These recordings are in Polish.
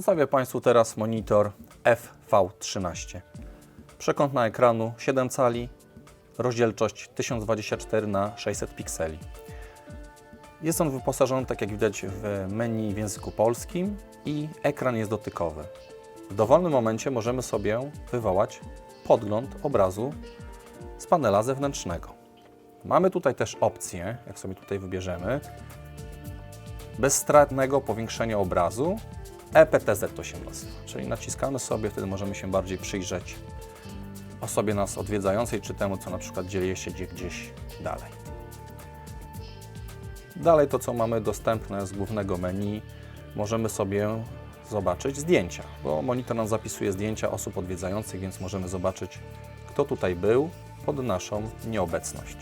Przedstawię Państwu teraz monitor FV13. Przekątna ekranu 7 cali, rozdzielczość 1024 na 600 pikseli. Jest on wyposażony, tak jak widać, w menu w języku polskim i ekran jest dotykowy. W dowolnym momencie możemy sobie wywołać podgląd obrazu z panela zewnętrznego. Mamy tutaj też opcję, jak sobie tutaj wybierzemy, bezstratnego powiększenia obrazu. EPTZ to się nazywa, czyli naciskamy sobie, wtedy możemy się bardziej przyjrzeć osobie nas odwiedzającej, czy temu, co na przykład dzieje się gdzie- gdzieś dalej. Dalej to, co mamy dostępne z głównego menu, możemy sobie zobaczyć zdjęcia, bo monitor nam zapisuje zdjęcia osób odwiedzających, więc możemy zobaczyć, kto tutaj był pod naszą nieobecność.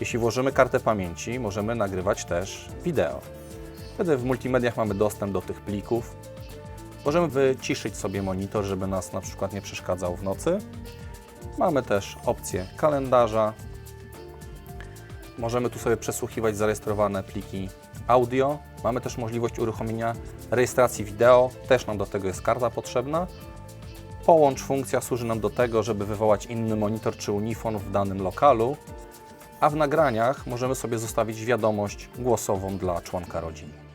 Jeśli włożymy kartę pamięci, możemy nagrywać też wideo. Wtedy w multimediach mamy dostęp do tych plików. Możemy wyciszyć sobie monitor, żeby nas na przykład nie przeszkadzał w nocy. Mamy też opcję kalendarza. Możemy tu sobie przesłuchiwać zarejestrowane pliki audio. Mamy też możliwość uruchomienia rejestracji wideo. Też nam do tego jest karta potrzebna. Połącz funkcja służy nam do tego, żeby wywołać inny monitor czy unifon w danym lokalu, a w nagraniach możemy sobie zostawić wiadomość głosową dla członka rodziny.